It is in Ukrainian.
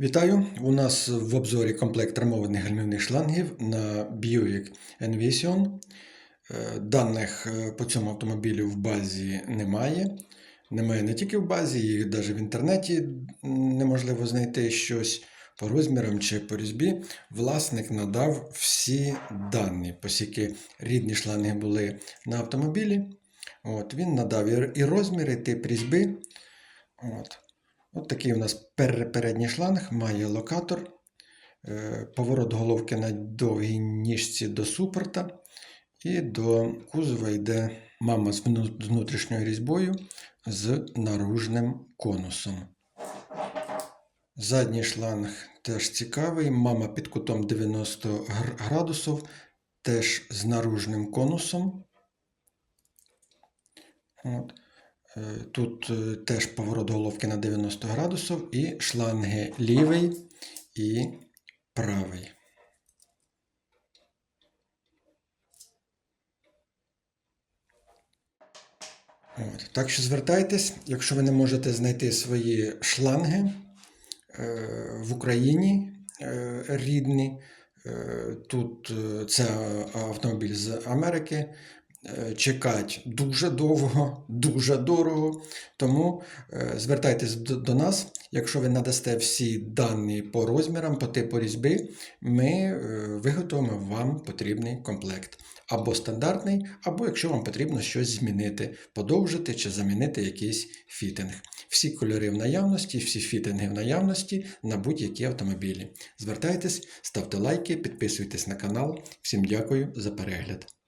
Вітаю! У нас в обзорі комплект армованих гальмівних шлангів на Buick Envision. Е, Даних е, по цьому автомобілю в базі немає. Немає не тільки в базі, їх навіть в інтернеті неможливо знайти щось по розмірам чи по різьбі. Власник надав всі дані, оскільки рідні шланги були на автомобілі. От, він надав і розміри, і тип різьби. От. От такий у нас пер- передній шланг, має локатор, е, поворот головки на довгій ніжці до супорта. І до кузова йде мама з внутрішньою різьбою з наружним конусом. Задній шланг теж цікавий. Мама під кутом 90 градусів, теж з наружним конусом. От. Е, Тут е, теж поворот головки на 90 градусів і шланги лівий і правий. От. Так що звертайтесь, якщо ви не можете знайти свої шланги е, в Україні рідні. Тут це автомобіль з Америки. Е, Чекать дуже довго, дуже дорого. Тому е, звертайтесь до, до нас. Якщо ви надасте всі дані по розмірам, по типу різьби, ми е, виготовимо вам потрібний комплект. Або стандартний, або якщо вам потрібно щось змінити, подовжити чи замінити якийсь фітинг. Всі кольори в наявності, всі фітинги в наявності на будь-які автомобілі. Звертайтесь, ставте лайки, підписуйтесь на канал. Всім дякую за перегляд.